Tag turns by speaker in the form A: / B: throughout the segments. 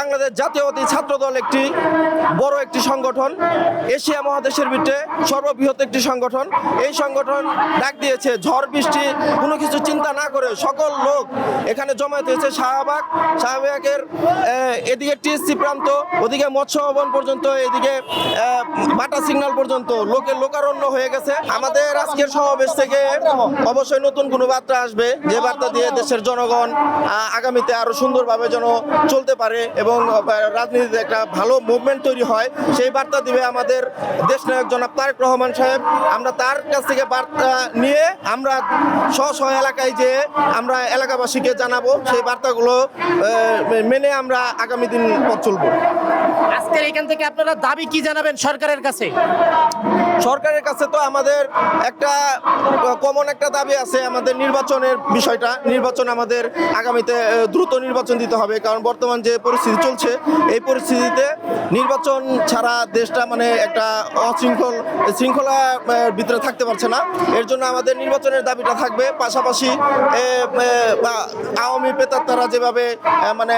A: বাংলাদেশ জাতীয়বাদী ছাত্রদল একটি বড় একটি সংগঠন। এশিয়া মহাদেশের ভিতরে সর্ববৃহৎ একটি সংগঠন। এই সংগঠন ডাক দিয়েছে, ঝড় বৃষ্টি, কোনো কিছু চিন্তা না করে সকল লোক এখানে জমায়েত হয়েছে। শাহবাগ, শাহবাগের এদিকে টিএসসি প্রান্ত, ওদিকে মৎস্য ভবন পর্যন্ত, এদিকে বাটা সিগন্যাল পর্যন্ত লোকের লোকারণ্য হয়ে গেছে। আমাদের আজকের সমাবেশ থেকে অবশ্যই নতুন কোনো বার্তা আসবে। যে বার্তা দিয়ে দেশের জনগণ আগামীতে আরও সুন্দরভাবে যেন চলতে পারে এবং রাজনীতিতে একটা ভালো মুভমেন্ট তৈরি হয়, সেই বার্তা দিবে আমাদের দেশ নায়ক জনাব তারেক রহমান সাহেব। আমরা তার কাছ থেকে বার্তা নিয়ে আমরা স্ব স্ব এলাকায় যে আমরা এলাকাবাসীকে জানাব, সেই বার্তাগুলো মেনে আমরা আগামী দিন পথ চলবো।
B: আজকের এখান থেকে আপনারা দাবি কি জানাবেন? সরকারের কাছে।
A: সরকারের কাছে তো আমাদের একটা কমন একটা দাবি আছে আমাদের নির্বাচনের বিষয়টা। নির্বাচন আমাদের আগামীতে দ্রুত নির্বাচন দিতে হবে। কারণ বর্তমান যে পরিস্থিতি চলছে, এই পরিস্থিতিতে নির্বাচন ছাড়া দেশটা মানে একটা অশৃঙ্খল, শৃঙ্খলা ভিতরে থাকতে পারছে না। এর জন্য আমাদের নির্বাচনের দাবিটা থাকবে। পাশাপাশি আওয়ামী পেতাত্তারা যেভাবে মানে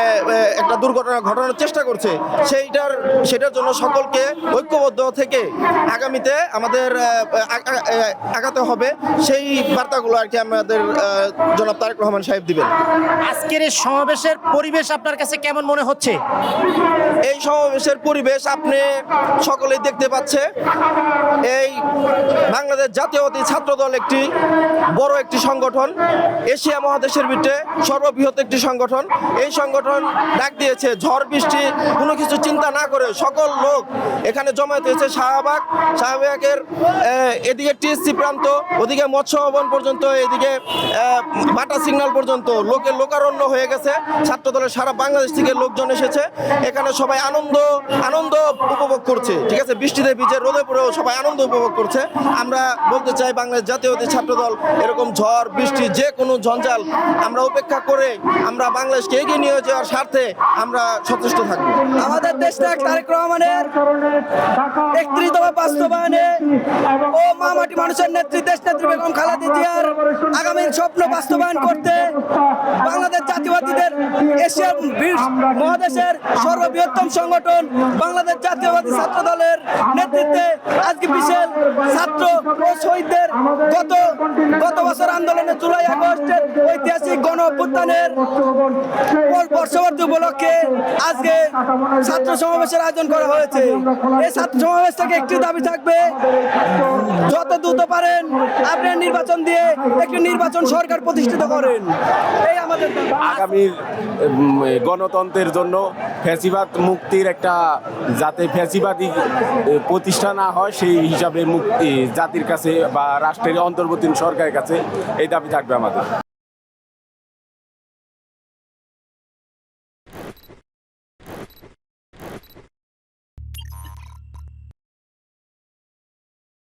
A: একটা দুর্ঘটনা ঘটানোর চেষ্টা করছে, সেইটার, সেটার জন্য সকলকে ঐক্যবদ্ধ থেকে আগামীতে আমাদের আগাতে হবে। সেই বার্তাগুলো আর কি আমাদের জনাব তারেক রহমান সাহেব দিবেন।
B: আজকের এই সমাবেশের পরিবেশ আপনার কাছে কেমন মনে হচ্ছে?
A: এই সমাবেশের পরিবেশ আপনি সকলেই দেখতে পাচ্ছে। এই বাংলাদেশ জাতীয়বাদী ছাত্রদল একটি বড় একটি সংগঠন। এশিয়া মহাদেশের ভিতরে সর্ববৃহৎ একটি সংগঠন। এই সংগঠন ডাক দিয়েছে ঝড় বৃষ্টি কোনো কিছু চিন্তা না করে সকল লোক এখানে জমায়েত হয়েছে শাহবাগ। শাহবাগের আহ, এদিকে টিএসসি প্রান্ত ওদিকে মৎস্য ভবন পর্যন্ত এদিকে বাটা সিগন্যাল পর্যন্ত লোকের লোকারণ্য হয়ে গেছে। ছাত্র দলের সারা বাংলাদেশ থেকে লোকজন এসেছে। এখানে সবাই আনন্দ আনন্দ উপভোগ করছে ঠিক আছে? বৃষ্টিতে ভিজে রোদে পড়েও সবাই আনন্দ উপভোগ করছে। আমরা বলতে চাই বাংলাদেশ জাতীয়তাবাদী ছাত্র দল এরকম ঝড় বৃষ্টি যে কোনো জঞ্জাল আমরা উপেক্ষা করে আমরা বাংলাদেশকে এগিয়ে নিয়ে যাওয়ার স্বার্থে আমরা সচেষ্ট থাকব।
C: আমাদের দেশ নায়ক তারেক রহমানের একত্রিশ বাস্তবায়নে ও মামাটি মানুষের নেত্রী দেশ নেত্রী বেগম খালেদা জিয়ার আগামী স্বপ্ন বাস্তবায়ন করতে বাংলাদেশ জাতীয়বাদীদের এশিয়া মহাদেশের সর্ববৃহত্তম সংগঠন বাংলাদেশ জাতীয়বাদী ছাত্র দলের নেতৃত্বে আজকে বিশেষ ছাত্র ও শহীদদের গত গত বছর আন্দোলনে জুলাই আগস্টের ঐতিহাসিক গণ অভ্যুত্থানের বর্ষবর্তী উপলক্ষে আজকে ছাত্র সমাবেশের আয়োজন করা হয়েছে। এই ছাত্র সমাবেশ থেকে একটি দাবি থাকবে, যত দ্রুত পারেন আপনি নির্বাচন দিয়ে একটি নির্বাচন সরকার প্রতিষ্ঠিত করেন। এই আমাদের।
D: আগামী গণতন্ত্রের জন্য ফ্যাসিবাদ মুক্তির একটা যাতে ফ্যাসিবাদী প্রতিষ্ঠা না হয়, সেই হিসাবে মুক্তি, জাতির কাছে বা রাষ্ট্রের অন্তর্বর্তী সরকারের কাছে এই দাবি থাকবে আমাদের।